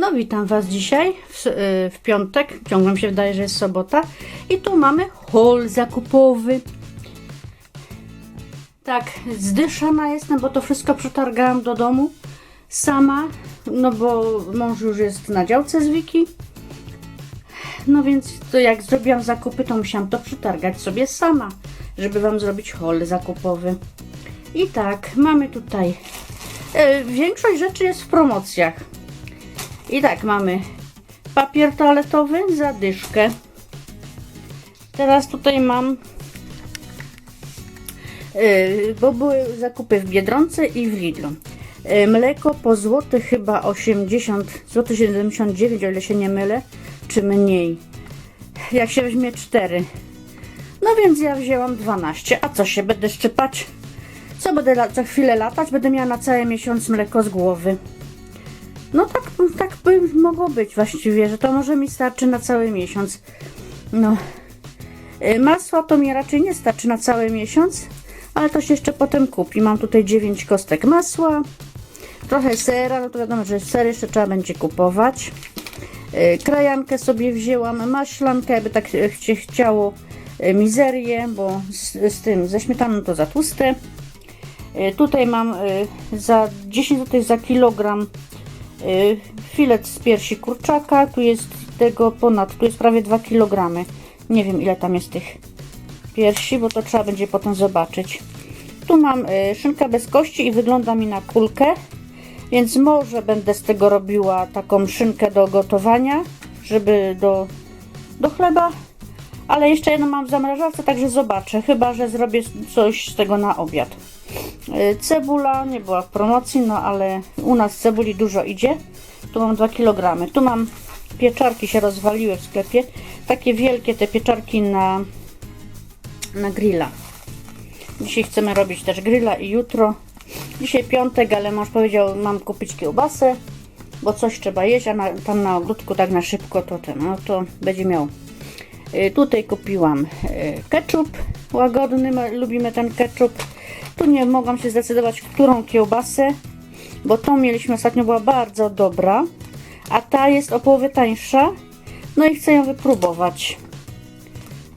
No witam Was dzisiaj w, y, w piątek, ciągle mi się wydaje, że jest sobota i tu mamy haul zakupowy. Tak, zdyszana jestem, bo to wszystko przetargałam do domu sama, no bo mąż już jest na działce z Wiki. No więc to jak zrobiłam zakupy, to musiałam to przetargać sobie sama, żeby Wam zrobić haul zakupowy. I tak, mamy tutaj. y, większość rzeczy jest w promocjach. I tak mamy papier toaletowy za dyszkę. Teraz tutaj mam, yy, bo były zakupy w Biedronce i w Lidlu. Yy, mleko po złoty chyba 80, złoty 79, o ile się nie mylę, czy mniej. Jak się weźmie 4. No więc ja wzięłam 12. A co się będę szczypać? Co będę za chwilę latać? Będę miała na cały miesiąc mleko z głowy. No tak, tak by mogło być właściwie, że to może mi starczy na cały miesiąc. No. Y, Masła to mi raczej nie starczy na cały miesiąc, ale to się jeszcze potem kupi. Mam tutaj 9 kostek masła, trochę sera, no to wiadomo, że ser jeszcze trzeba będzie kupować. Y, Krajankę sobie wzięłam, maślankę, jakby tak y, chcie- chciało y, mizerię, bo z, z tym, ze śmietaną to za tłuste. Y, Tutaj mam za 10 zł za kilogram filet z piersi kurczaka, tu jest tego ponad, tu jest prawie 2 kg. Nie wiem ile tam jest tych piersi, bo to trzeba będzie potem zobaczyć. Tu mam y, szynkę bez kości i wygląda mi na kulkę, więc może będę z tego robiła taką szynkę do gotowania, żeby do, do chleba. Ale jeszcze jedno mam w zamrażarce, także zobaczę. Chyba, że zrobię coś z tego na obiad. Y, Cebula nie była w promocji, no ale u nas cebuli dużo idzie. Tu mam 2 kg. Tu mam pieczarki się rozwaliły w sklepie. Takie wielkie te pieczarki na, na grilla. Dzisiaj chcemy robić też grilla i jutro. Dzisiaj piątek, ale mąż powiedział, mam kupić kiełbasę, bo coś trzeba jeść, a na, tam na ogródku tak na szybko to ten, no to będzie miał. Y, Tutaj kupiłam y, ketchup łagodny, my lubimy ten ketchup. Tu nie mogłam się zdecydować, którą kiełbasę, bo tą mieliśmy ostatnio, była bardzo dobra, a ta jest o połowę tańsza. No i chcę ją wypróbować,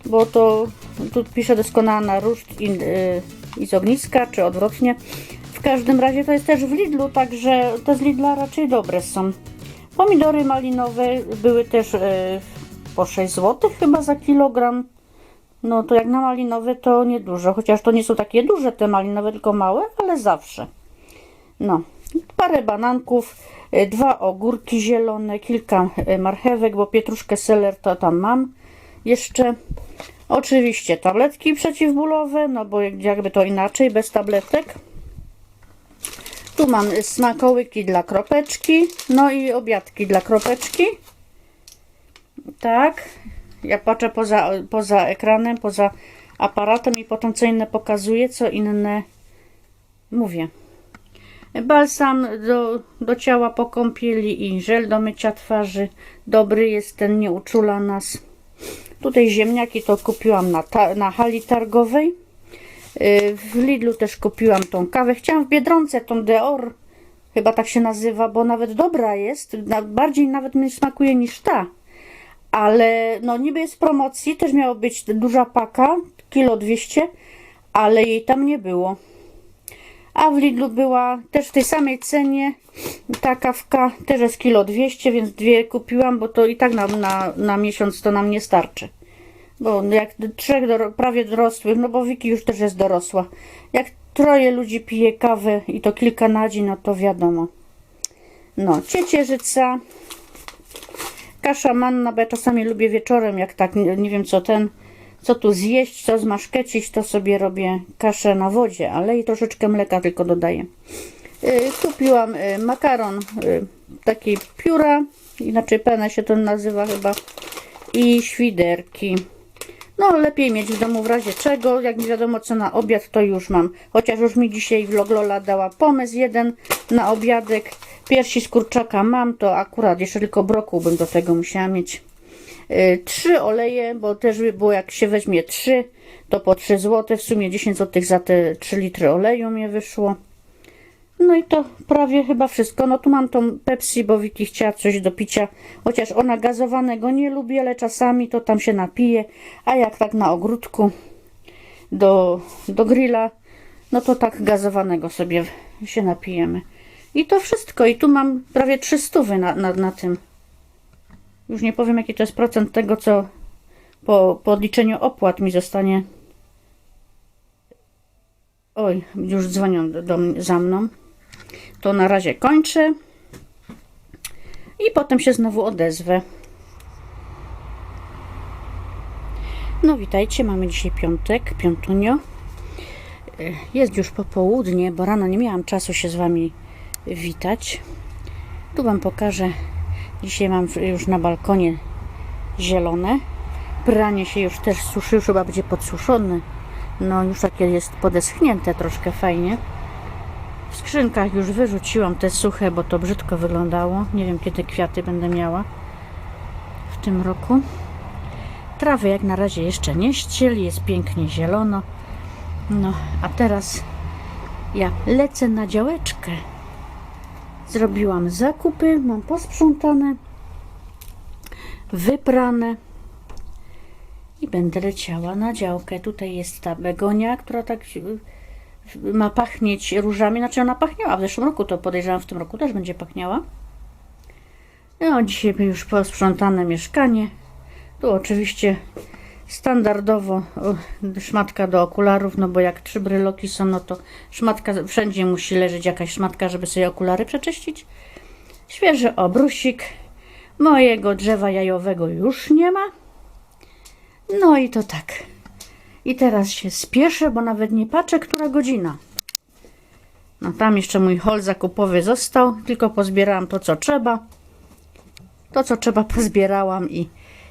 bo to tu pisze doskonała na i, y, i z ogniska, czy odwrotnie. W każdym razie to jest też w Lidlu, także te z Lidla raczej dobre są. Pomidory malinowe były też po 6 zł chyba za kilogram. No to jak na malinowe to niedużo, chociaż to nie są takie duże te malinowe, tylko małe, ale zawsze. No, parę bananków, y, dwa ogórki zielone, kilka y, marchewek, bo pietruszkę seler to tam mam. Jeszcze oczywiście tabletki przeciwbólowe, no bo jak- jakby to inaczej, bez tabletek. Tu mam y, smakołyki dla kropeczki, no i obiadki dla kropeczki. Tak, ja patrzę poza, poza ekranem, poza aparatem i potem co inne pokazuję, co inne mówię. Balsam do, do ciała po kąpieli i żel do mycia twarzy. Dobry jest ten, nie uczula nas. Tutaj ziemniaki to kupiłam na, ta, na hali targowej. Yy, W Lidlu też kupiłam tą kawę. Chciałam w Biedronce tą Deor, chyba tak się nazywa, bo nawet dobra jest. Bardziej nawet mi smakuje niż ta ale no niby jest w promocji, też miała być duża paka, kilo 200, ale jej tam nie było. A w Lidlu była też w tej samej cenie ta kawka, też jest kilo 200, więc dwie kupiłam, bo to i tak na, na, na miesiąc to nam nie starczy. Bo jak trzech doro- prawie dorosłych, no bo Wiki już też jest dorosła. Jak troje ludzi pije kawę i to kilka na dzień, no to wiadomo. No, ciecierzyca, kasza manna, bo ja czasami lubię wieczorem, jak tak nie, nie wiem co ten, co tu zjeść, co zmaszkecić, to sobie robię kaszę na wodzie, ale i troszeczkę mleka tylko dodaję. Y, Kupiłam y, makaron, y, taki pióra, inaczej penne się to nazywa chyba, i świderki. No, lepiej mieć w domu w razie czego. Jak nie wiadomo co na obiad, to już mam. Chociaż już mi dzisiaj vloglola dała pomysł jeden na obiadek. Piersi z kurczaka mam, to akurat jeszcze tylko brokuł bym do tego musiała mieć. Y, Trzy oleje, bo też by było jak się weźmie trzy, to po 3 zł. W sumie 10 zł za te 3 litry oleju mnie wyszło. No i to prawie chyba wszystko. No tu mam tą Pepsi, bo Wiki chciała coś do picia. Chociaż ona gazowanego nie lubi, ale czasami to tam się napije. A jak tak na ogródku do, do grilla, no to tak gazowanego sobie się napijemy. I to wszystko. I tu mam prawie 300 na, na, na tym. Już nie powiem jaki to jest procent tego, co po, po odliczeniu opłat mi zostanie. Oj, już dzwonią do, do, za mną. To na razie kończę. I potem się znowu odezwę. No witajcie, mamy dzisiaj piątek, piątunio. Y, Jest już popołudnie, bo rano nie miałam czasu się z Wami witać. Tu Wam pokażę. Dzisiaj mam już na balkonie zielone. Pranie się już też suszy, już chyba będzie podsuszone. No już takie jest podeschnięte troszkę fajnie. W skrzynkach już wyrzuciłam te suche, bo to brzydko wyglądało. Nie wiem kiedy kwiaty będę miała w tym roku. Trawy jak na razie jeszcze nie ścieli, jest pięknie zielono. No, a teraz ja lecę na działeczkę. Zrobiłam zakupy, mam posprzątane, wyprane i będę leciała na działkę. Tutaj jest ta begonia, która tak ma pachnieć różami. Znaczy ona pachniała w zeszłym roku, to podejrzewam w tym roku też będzie pachniała. No, dzisiaj już posprzątane mieszkanie. Tu oczywiście standardowo szmatka do okularów, no bo jak trzy bryloki są, no to szmatka, wszędzie musi leżeć jakaś szmatka, żeby sobie okulary przeczyścić. Świeży obrusik. Mojego drzewa jajowego już nie ma. No i to tak. I teraz się spieszę, bo nawet nie patrzę, która godzina. No tam jeszcze mój hol zakupowy został, tylko pozbierałam to, co trzeba. To, co trzeba, pozbierałam i,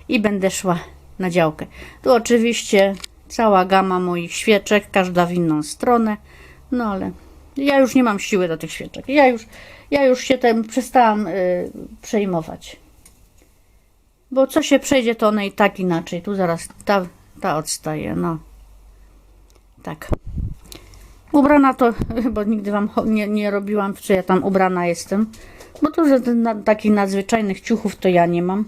i będę szła na działkę. Tu oczywiście cała gama moich świeczek, każda w inną stronę. No ale ja już nie mam siły do tych świeczek. Ja już, ja już się tym przestałam y, przejmować. Bo co się przejdzie, to one i tak inaczej. Tu zaraz ta, ta odstaje, no. Tak. Ubrana to, bo nigdy wam nie, nie robiłam, co ja tam ubrana jestem. Bo to, że na, takich nadzwyczajnych ciuchów to ja nie mam.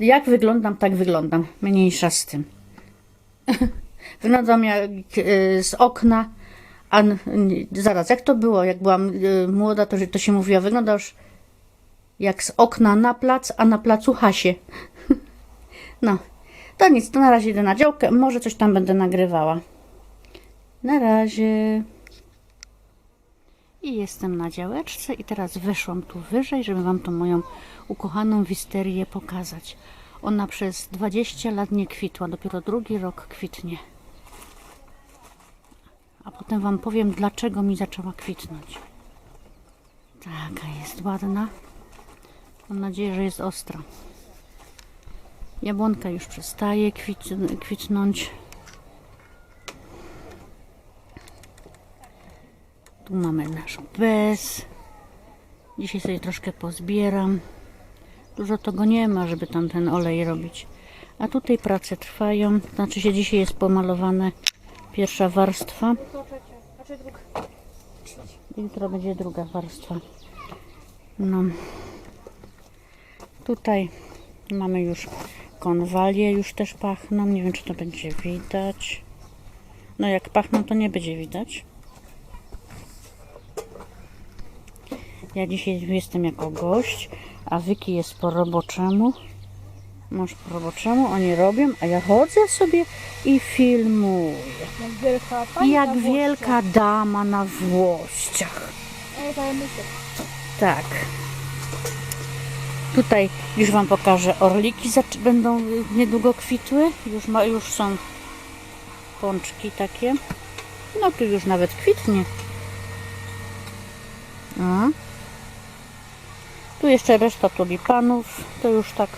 Jak wyglądam, tak wyglądam. Mniejsza z tym. wyglądam jak y, z okna. A zaraz, jak to było? Jak byłam y, młoda, to, to się mówiło, wyglądasz jak z okna na plac, a na placu hasie. No, to nic, to na razie idę na działkę. Może coś tam będę nagrywała. Na razie. I jestem na działeczce i teraz weszłam tu wyżej, żeby Wam tą moją ukochaną wisterię pokazać. Ona przez 20 lat nie kwitła, dopiero drugi rok kwitnie. A potem Wam powiem, dlaczego mi zaczęła kwitnąć. Taka jest ładna. Mam nadzieję, że jest ostra. Jabłonka już przestaje kwit kwitnąć. Tu mamy nasz bez. Dzisiaj sobie troszkę pozbieram. Dużo tego nie ma, żeby tam ten olej robić. A tutaj prace trwają. Znaczy się dzisiaj jest pomalowane pierwsza warstwa. Jutro będzie druga warstwa. No. Tutaj mamy już konwalie, już też pachną. Nie wiem, czy to będzie widać. No jak pachną, to nie będzie widać. Ja dzisiaj jestem jako gość, a Wiki jest po roboczemu. Mąż po roboczemu, oni robią, a ja chodzę sobie i filmuję. Jak wielka Jak wielka dama na włościach. Tak. Tutaj już Wam pokażę. Orliki będą niedługo kwitły. Już, ma, już są pączki takie. No tu już nawet kwitnie. A. Tu jeszcze reszta tulipanów. To już tak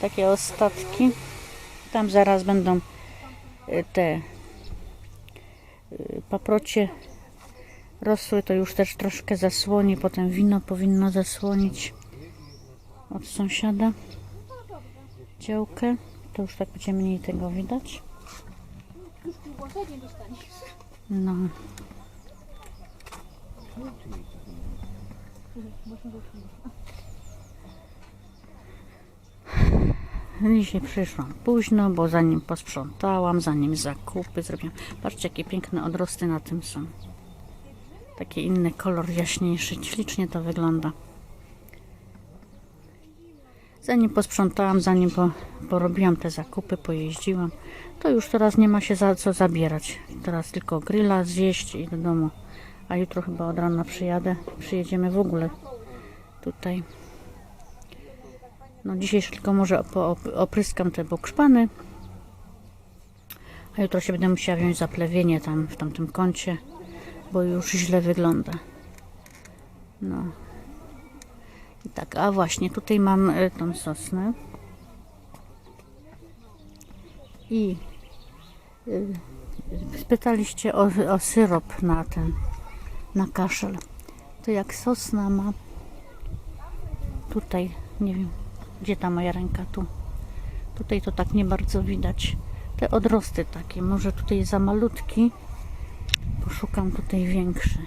takie ostatki. Tam zaraz będą y, te y, paprocie rosły, to już też troszkę zasłoni. Potem wino powinno zasłonić od sąsiada działkę. To już tak będzie mniej tego widać. No. Dzisiaj przyszłam późno, bo zanim posprzątałam, zanim zakupy zrobiłam. Patrzcie, jakie piękne odrosty na tym są. Taki inny kolor, jaśniejszy. Ślicznie to wygląda. Zanim posprzątałam, zanim po, porobiłam te zakupy, pojeździłam, to już teraz nie ma się za co zabierać. Teraz tylko grilla zjeść i do domu. A jutro chyba od rana przyjadę. Przyjedziemy w ogóle tutaj. No dzisiaj tylko może op- op- opryskam te bukszpany. A jutro się będę musiała wziąć za plewienie tam w tamtym kącie, bo już źle wygląda. No. Tak, a właśnie tutaj mam y, tą sosnę. I y, spytaliście o, o syrop na ten, na kaszel. To jak sosna ma tutaj, nie wiem, gdzie ta moja ręka? Tu. Tutaj to tak nie bardzo widać. Te odrosty takie. Może tutaj za malutki. Poszukam tutaj większy.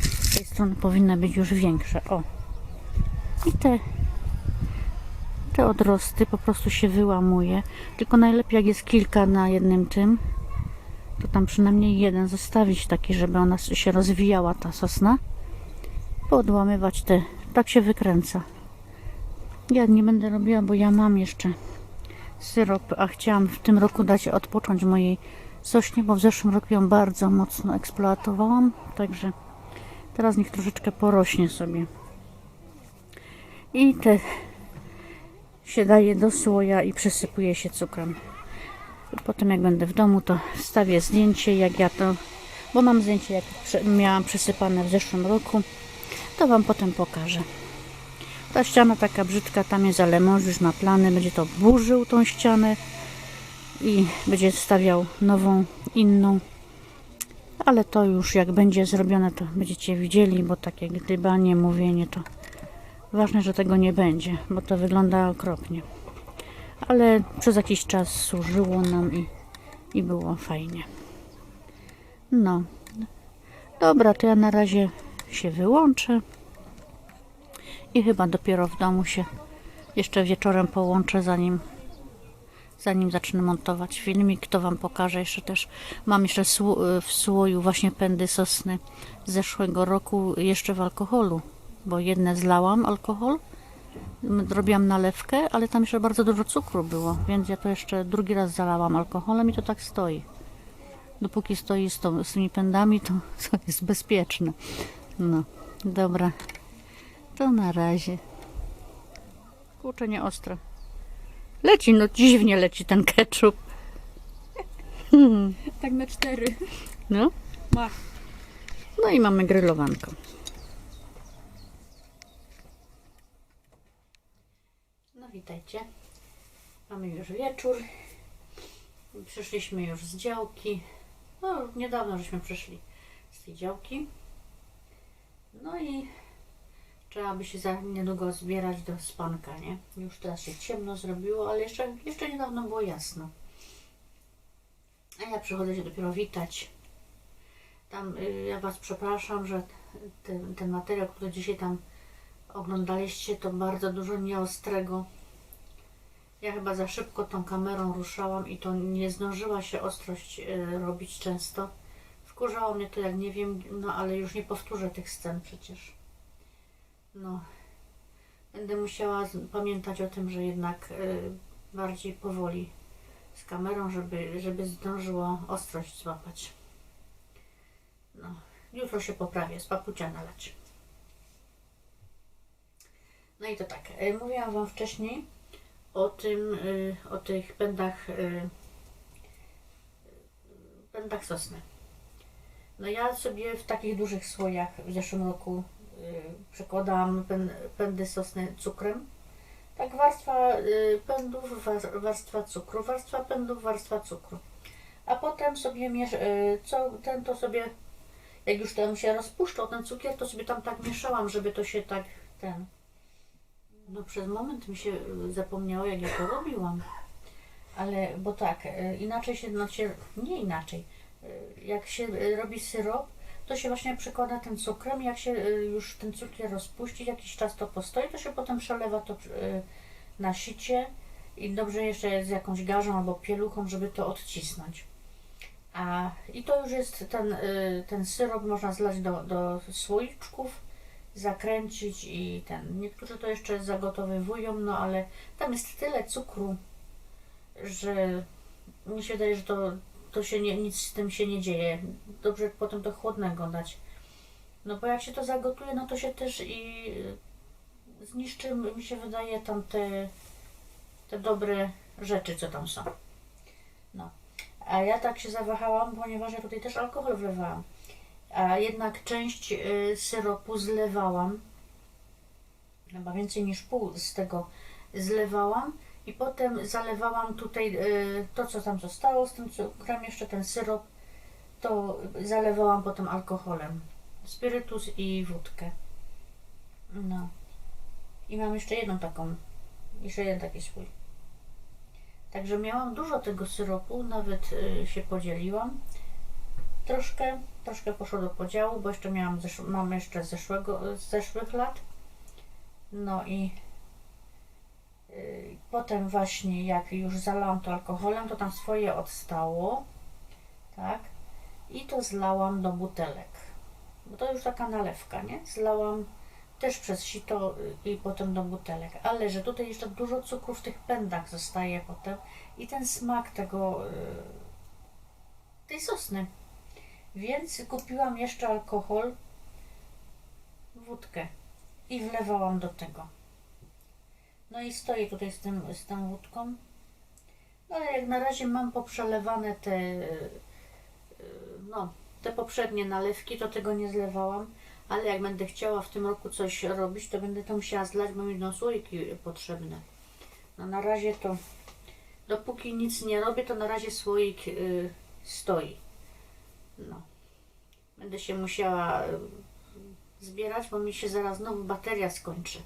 Z tej strony powinny być już większe. O. I te te odrosty po prostu się wyłamuje. Tylko najlepiej jak jest kilka na jednym tym, to tam przynajmniej jeden zostawić taki, żeby ona się rozwijała ta sosna podłamywać te. Tak się wykręca. Ja nie będę robiła, bo ja mam jeszcze syrop, a chciałam w tym roku dać odpocząć mojej sośnie, bo w zeszłym roku ją bardzo mocno eksploatowałam, także teraz niech troszeczkę porośnie sobie. I te się daje do słoja i przesypuje się cukrem. Potem jak będę w domu, to wstawię zdjęcie, jak ja to, bo mam zdjęcie, jak miałam przesypane w zeszłym roku to Wam potem pokażę. Ta ściana taka brzydka, tam jest ale mąż już ma plany, będzie to burzył tą ścianę i będzie stawiał nową, inną. Ale to już jak będzie zrobione, to będziecie widzieli, bo takie gdybanie, mówienie to ważne, że tego nie będzie, bo to wygląda okropnie. Ale przez jakiś czas służyło nam i, i było fajnie. No. Dobra, to ja na razie się wyłączę i chyba dopiero w domu się jeszcze wieczorem połączę zanim zanim zacznę montować filmik to wam pokażę jeszcze też mam jeszcze sło- w słoju właśnie pędy sosny z zeszłego roku jeszcze w alkoholu bo jedne zlałam alkohol robiłam nalewkę ale tam jeszcze bardzo dużo cukru było więc ja to jeszcze drugi raz zalałam alkoholem i to tak stoi dopóki stoi z, tą, z tymi pędami to, to jest bezpieczne no, dobra. To na razie. Kurczę, nie ostre. Leci, no dziwnie leci ten ketchup. Tak na cztery. No. Ma. No i mamy grillowanko. No witajcie. Mamy już wieczór. Przyszliśmy już z działki. No, niedawno żeśmy przyszli z tej działki. No i trzeba by się za niedługo zbierać do spanka, nie? Już teraz się ciemno zrobiło, ale jeszcze, jeszcze niedawno było jasno. A ja przychodzę się dopiero witać. Tam y, ja Was przepraszam, że ten, ten materiał, który dzisiaj tam oglądaliście, to bardzo dużo nieostrego. Ja chyba za szybko tą kamerą ruszałam i to nie zdążyła się ostrość y, robić często. Wkurzało mnie to jak nie wiem, no ale już nie powtórzę tych scen przecież. No. Będę musiała pamiętać o tym, że jednak y, bardziej powoli z kamerą, żeby, żeby zdążyło ostrość złapać. No. Jutro się poprawię, z papucia nalać. No i to tak, y, mówiłam Wam wcześniej o tym, y, o tych pędach, pędach sosny. No ja sobie w takich dużych słojach w zeszłym roku przekładałam pę, pędy sosny cukrem. Tak warstwa y, pędów, war, warstwa cukru, warstwa pędów, warstwa cukru. A potem sobie miesz, y, co ten to sobie, jak już ten się rozpuszczał, ten cukier, to sobie tam tak mieszałam, żeby to się tak ten. No przez moment mi się y, zapomniało, jak ja to robiłam. Ale, bo tak, y, inaczej się, znaczy, nie inaczej. y, jak się y, robi syrop, to się właśnie przekłada ten cukrem. Jak się y, już ten cukier rozpuści, jakiś czas to postoi, to się potem przelewa to y, na sicie i dobrze jeszcze z jakąś garzą albo pieluchą, żeby to odcisnąć. A, I to już jest ten, y, ten syrop, można zlać do, do słoiczków, zakręcić i ten. Niektórzy to jeszcze zagotowywują, no ale tam jest tyle cukru, że mi się wydaje, że to, to się nie, nic z tym się nie dzieje. Dobrze potem do chłodnego dać. No bo jak się to zagotuje, no to się też i y, zniszczy, mi się wydaje, tam te, te dobre rzeczy, co tam są. No. A ja tak się zawahałam, ponieważ ja tutaj też alkohol wlewałam. A jednak część y, syropu zlewałam. Chyba więcej niż pół z tego zlewałam. I potem zalewałam tutaj y, to, co tam zostało z tym cukrem, jeszcze ten syrop, to zalewałam potem alkoholem. Spirytus i wódkę. No. I mam jeszcze jedną taką, jeszcze jeden taki swój. Także miałam dużo tego syropu, nawet y, się podzieliłam. Troszkę, troszkę poszło do podziału, bo jeszcze miałam, mam jeszcze zeszłego, z zeszłych lat. No i potem właśnie jak już zalałam to alkoholem, to tam swoje odstało. Tak. I to zlałam do butelek. Bo to już taka nalewka, nie? Zlałam też przez sito y, i potem do butelek. Ale że tutaj jeszcze dużo cukru w tych pędach zostaje potem i ten smak tego y, tej sosny. Więc kupiłam jeszcze alkohol, wódkę i wlewałam do tego. No i stoję tutaj z, tym, z tą wódką. No ale jak na razie mam poprzelewane te, y, no, te poprzednie nalewki, to tego nie zlewałam. Ale jak będę chciała w tym roku coś robić, to będę to musiała zlać, bo mi będą słoiki potrzebne. No na razie to, dopóki nic nie robię, to na razie słoik y, stoi. No. Będę się musiała y, zbierać, bo mi się zaraz znowu bateria skończy.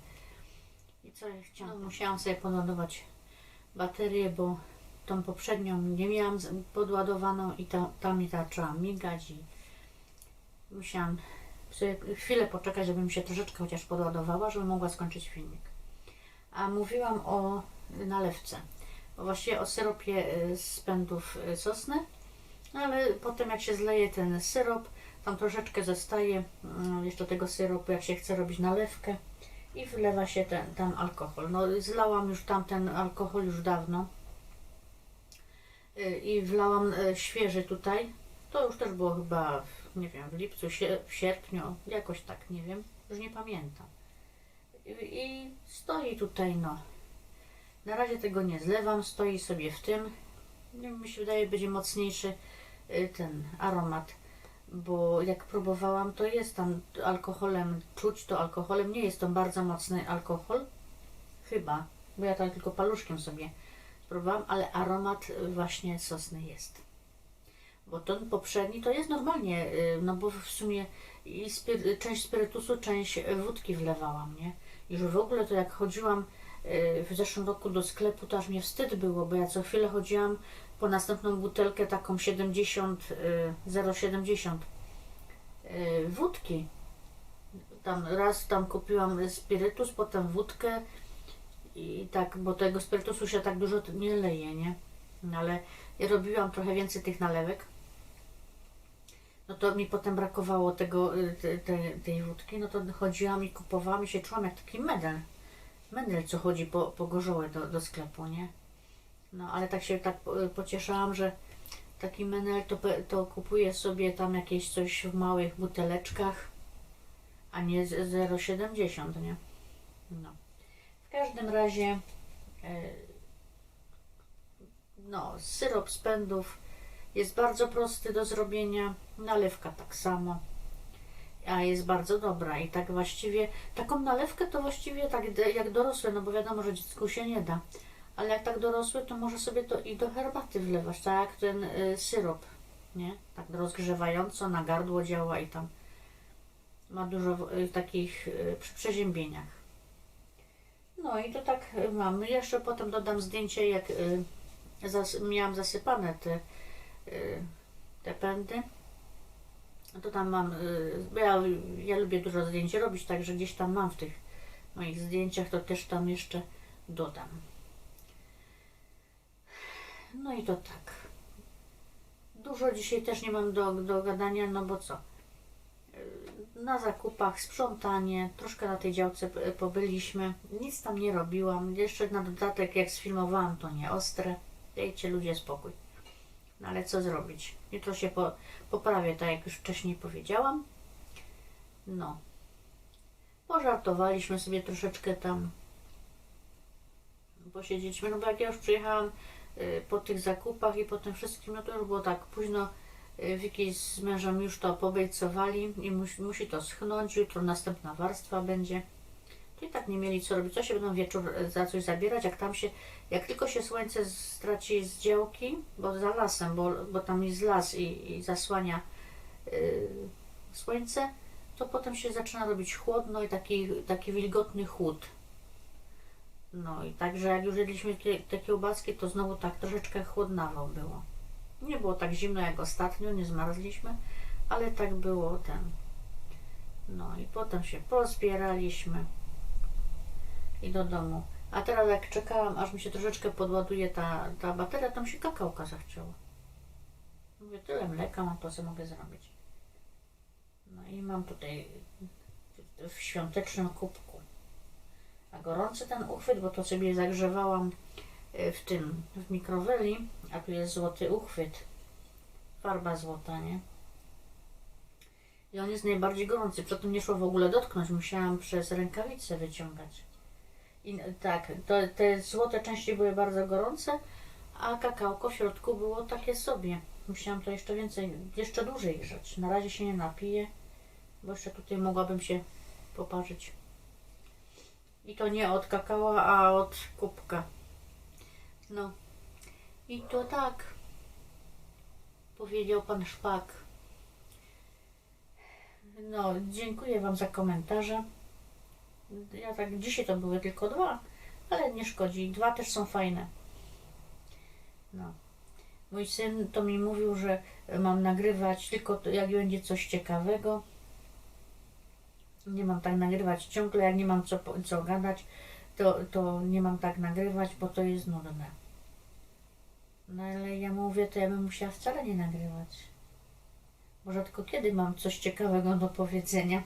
I co ja chciałam? No, musiałam sobie ponadować baterię, bo tą poprzednią nie miałam podładowaną i ta, ta mi zaczęła migać i musiałam sobie chwilę poczekać, żeby mi się troszeczkę chociaż podładowała, żeby mogła skończyć filmik. A mówiłam o nalewce, właściwie o syropie y, z pędów y, sosny, no ale potem jak się zleje ten syrop, tam troszeczkę zostaje mm, jeszcze tego syropu, jak się chce robić nalewkę i wlewa się ten, tam alkohol. No zlałam już tamten alkohol już dawno Y, i wlałam y, świeży tutaj. To już też było chyba, w- nie wiem, w lipcu, w sierpniu, jakoś tak, nie wiem, już nie pamiętam. I, i stoi tutaj, no. Na razie tego nie zlewam, stoi sobie w tym. Mi się wydaje, będzie mocniejszy y, ten aromat, bo jak próbowałam, to jest tam alkoholem, czuć to alkoholem, nie jest to bardzo mocny alkohol, chyba, bo ja tak tylko paluszkiem sobie próbowałam, ale aromat właśnie sosny jest. Bo ten poprzedni to jest normalnie, y, no bo w sumie i część spirytusu, część wódki wlewałam, nie? Już w ogóle to jak chodziłam y, w zeszłym roku do sklepu, to aż mnie wstyd było, bo ja co chwilę chodziłam po następną butelkę taką 70, y, 0,70 y, wódki. Tam raz tam kupiłam spirytus, potem wódkę i tak, bo tego spirytusu się tak dużo nie leje, nie? No ale ja robiłam trochę więcej tych nalewek. No to mi potem brakowało tego, y, te, te, tej wódki, no to chodziłam i kupowałam i się czułam jak taki medel. Medel, co chodzi po, po gorzołę do, do sklepu, nie? No ale tak się tak y, pocieszałam, że taki menel to, to kupuję sobie tam jakieś coś w małych buteleczkach, a nie z 0,70, nie? No. W każdym razie e, no, syrop z pędów jest bardzo prosty do zrobienia, nalewka tak samo, a jest bardzo dobra i tak właściwie, taką nalewkę to właściwie tak jak dorosłe, no bo wiadomo, że dziecku się nie da, ale jak tak dorosły, to może sobie to i do herbaty wlewać, tak jak ten y, syrop, nie? Tak rozgrzewająco na gardło działa i tam ma dużo y, takich y, przy przeziębieniach. No i to tak y, mam. Jeszcze potem dodam zdjęcie, jak y, zas, miałam zasypane te y, te pędy. To tam mam, y, ja, ja lubię dużo zdjęć robić, także gdzieś tam mam w tych moich zdjęciach, to też tam jeszcze dodam. No i to tak. Dużo dzisiaj też nie mam do, do gadania, no bo co? Y, Na zakupach, sprzątanie, troszkę na tej działce pobyliśmy. Nic tam nie robiłam. Jeszcze na dodatek, jak sfilmowałam, to nie ostre. Dajcie ludzie spokój. No ale co zrobić? Jutro się po, poprawię, tak jak już wcześniej powiedziałam. No. Pożartowaliśmy sobie troszeczkę tam. Posiedzieliśmy, no bo jak ja już przyjechałam po tych zakupach i po tym wszystkim, no to już było tak późno. Y, Wiki z mężem już to pobejcowali i musi, musi to schnąć. Jutro następna warstwa będzie. To i tak nie mieli co robić. Co się będą wieczór y, za coś zabierać, jak tam się, jak tylko się słońce straci z działki, bo za lasem, bo, bo tam jest las i, i zasłania y, słońce, to potem się zaczyna robić chłodno i taki, taki wilgotny chłód. No i także jak już jedliśmy te, te kiełbaski, to znowu tak troszeczkę chłodnawo było. Nie było tak zimno jak ostatnio, nie zmarzliśmy, ale tak było ten. No i potem się pozbieraliśmy i do domu. A teraz jak czekałam, aż mi się troszeczkę podładuje ta, ta bateria, to mi się kakałka zachciało. Mówię, tyle mleka mam, to co mogę zrobić. No i mam tutaj w świątecznym kubku. Gorący ten uchwyt, bo to sobie zagrzewałam e, w tym, w mikroweli, a tu jest złoty uchwyt. Farba złota, nie? I on jest najbardziej gorący. Przy tym nie szło w ogóle dotknąć. Musiałam przez rękawice wyciągać. I tak, to, te złote części były bardzo gorące, a kakałko w środku było takie sobie. Musiałam to jeszcze więcej, jeszcze dłużej grzać. Na razie się nie napiję, bo jeszcze tutaj mogłabym się poparzyć. I to nie od kakała, a od kubka. No. I to tak. Powiedział pan Szpak. No, dziękuję Wam za komentarze. Ja tak, dzisiaj to były tylko dwa, ale nie szkodzi. Dwa też są fajne. No. Mój syn to mi mówił, że mam nagrywać tylko jak będzie coś ciekawego. Nie mam tak nagrywać ciągle, jak nie mam co, co gadać, to, to nie mam tak nagrywać, bo to jest nudne. No ale ja mówię, to ja bym musiała wcale nie nagrywać. Może tylko kiedy mam coś ciekawego do powiedzenia.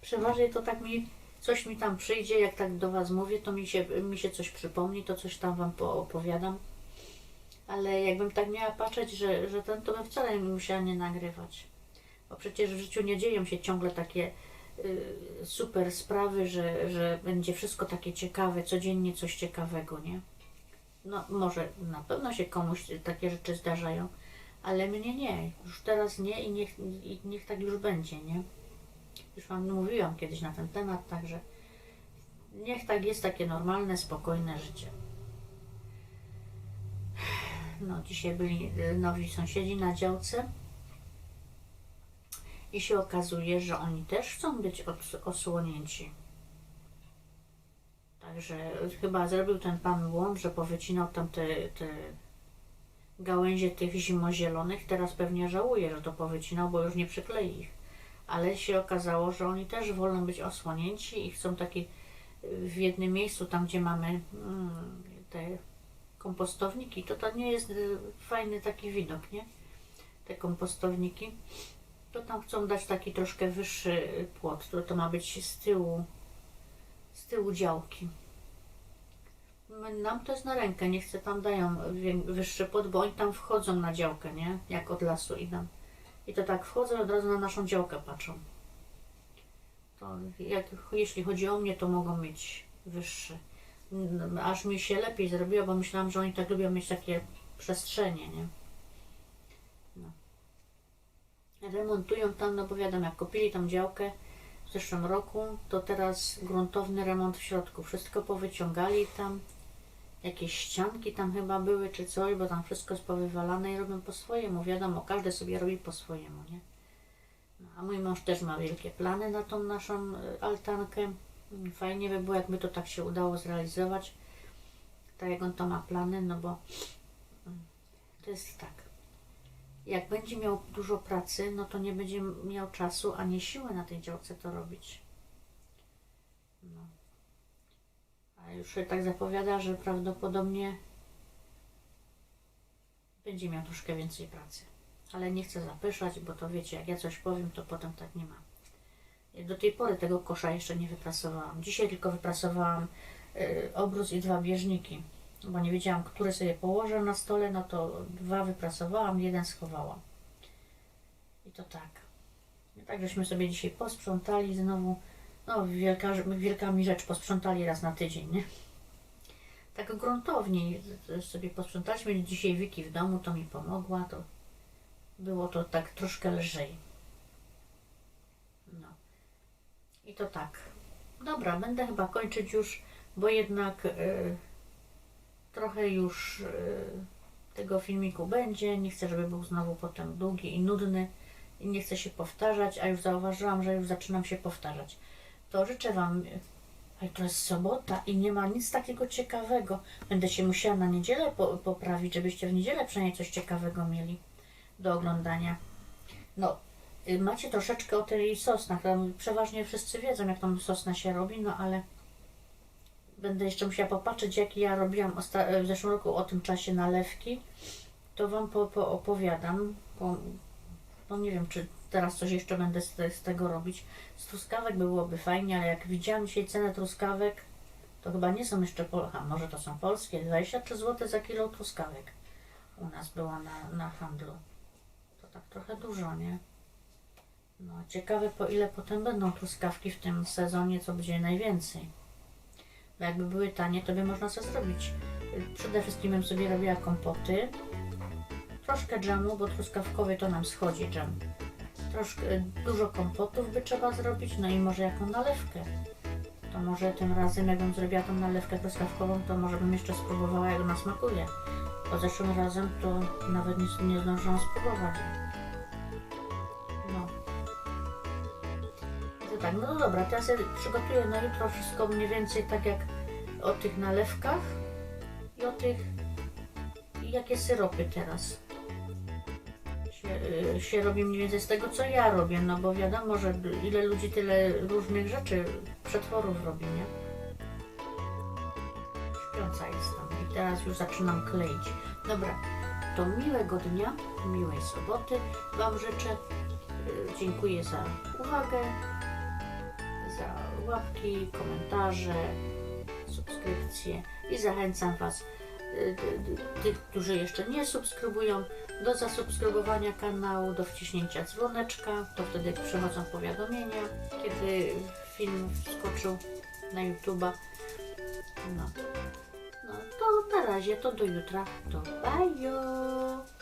Przeważnie to tak mi, coś mi tam przyjdzie, jak tak do Was mówię, to mi się, mi się coś przypomni, to coś tam Wam poopowiadam. Ale jakbym tak miała patrzeć, że, że ten, to bym wcale nie musiała nie nagrywać. Bo przecież w życiu nie dzieją się ciągle takie super sprawy, że, że będzie wszystko takie ciekawe, codziennie coś ciekawego, nie? No może na pewno się komuś takie rzeczy zdarzają, ale mnie nie. Już teraz nie i niech, i niech tak już będzie, nie? Już Wam mówiłam kiedyś na ten temat, także niech tak jest takie normalne, spokojne życie. No, dzisiaj byli y, nowi sąsiedzi na działce i się okazuje, że oni też chcą być os- osłonięci. Także chyba zrobił ten pan błąd, że powycinał tam te, te gałęzie tych zimozielonych. Teraz pewnie żałuje, że to powycinał, bo już nie przyklei ich. Ale się okazało, że oni też wolą być osłonięci i chcą taki y, w jednym miejscu, tam gdzie mamy mm, te kompostowniki, to to nie jest y, fajny taki widok, nie? Te kompostowniki. To tam chcą dać taki troszkę wyższy płot, to, to ma być z tyłu, z tyłu działki. Nam to jest na rękę, nie chcę tam dają wyższy płot, bo oni tam wchodzą na działkę, nie? Jak od lasu idą. I to tak wchodzą od razu na naszą działkę patrzą. To jak, jeśli chodzi o mnie, to mogą mieć wyższy. Aż mi się lepiej zrobiło, bo myślałam, że oni tak lubią mieć takie przestrzenie, nie? Remontują tam, no bo wiadomo, jak kupili tam działkę w zeszłym roku, to teraz gruntowny remont w środku. Wszystko powyciągali tam. Jakieś ścianki tam chyba były, czy coś, bo tam wszystko jest powywalane i robią po swojemu. Wiadomo, każdy sobie robi po swojemu, nie? No, a mój mąż też ma wielkie plany na tą naszą y, altankę. Fajnie by było, jakby to tak się udało zrealizować. Tak jak on to ma plany, no bo mm, to jest tak. Jak będzie miał dużo pracy, no to nie będzie miał czasu ani siły na tej działce to robić. No. A już się tak zapowiada, że prawdopodobnie będzie miał troszkę więcej pracy. Ale nie chcę zapyszać, bo to wiecie, jak ja coś powiem, to potem tak nie ma. Do tej pory tego kosza jeszcze nie wyprasowałam. Dzisiaj tylko wyprasowałam y, obrus i dwa bieżniki, bo nie wiedziałam, który sobie położę na stole, no to dwa wyprasowałam, jeden schowałam. I to tak. Tak żeśmy sobie dzisiaj posprzątali znowu. No, wielka, wielka mi rzecz, posprzątali raz na tydzień, nie? Tak gruntowniej sobie posprzątaliśmy. Dzisiaj Wiki w domu, to mi pomogła, to było to tak troszkę lżej. No. I to tak. Dobra, będę chyba kończyć już, bo jednak y, trochę już y, tego filmiku będzie. Nie chcę, żeby był znowu potem długi i nudny i nie chcę się powtarzać, a już zauważyłam, że już zaczynam się powtarzać. To życzę Wam, a to jest sobota i nie ma nic takiego ciekawego. Będę się musiała na niedzielę po, poprawić, żebyście w niedzielę przynajmniej coś ciekawego mieli do oglądania. No, y, macie troszeczkę o tej sosnach. Przeważnie wszyscy wiedzą, jak tam sosna się robi, no ale będę jeszcze musiała popatrzeć, jak ja robiłam w zeszłym roku o tym czasie nalewki. To Wam po, po opowiadam. Po, no nie wiem, czy teraz coś jeszcze będę z, te- z tego robić. Z truskawek byłoby fajnie, ale jak widziałam dzisiaj cenę truskawek, to chyba nie są jeszcze, pol- a może to są polskie, 23 zł za kilo truskawek u nas była na, na handlu. To tak trochę dużo, nie? No, ciekawe po ile potem będą truskawki w tym sezonie, co będzie najwięcej. Bo jakby były tanie, to by można sobie zrobić. Przede wszystkim bym sobie robiła kompoty. Troszkę dżemu, bo truskawkowy to nam schodzi dżem. Troszkę, y, dużo kompotów by trzeba zrobić, no i może jaką nalewkę. To może tym razem, jakbym zrobiła tą nalewkę truskawkową, to może bym jeszcze spróbowała, jak ona smakuje. Bo zeszłym razem to nawet nic nie zdążyłam spróbować. Tak, no dobra, teraz ja przygotuję na jutro wszystko mniej więcej tak jak o tych nalewkach i o tych, jakie syropy teraz się, y, się robi mniej więcej z tego, co ja robię, no bo wiadomo, że ile ludzi tyle różnych rzeczy, przetworów robi, nie? Śpiąca jestem i teraz już zaczynam kleić. Dobra, to miłego dnia, miłej soboty Wam życzę. Y, Dziękuję za uwagę, łapki, komentarze, subskrypcje i zachęcam Was, y, tych, którzy jeszcze nie subskrybują, do zasubskrybowania kanału, do wciśnięcia dzwoneczka, to wtedy przychodzą powiadomienia, kiedy film wskoczył na YouTube'a. No. no to na razie, to do jutra. To bajo!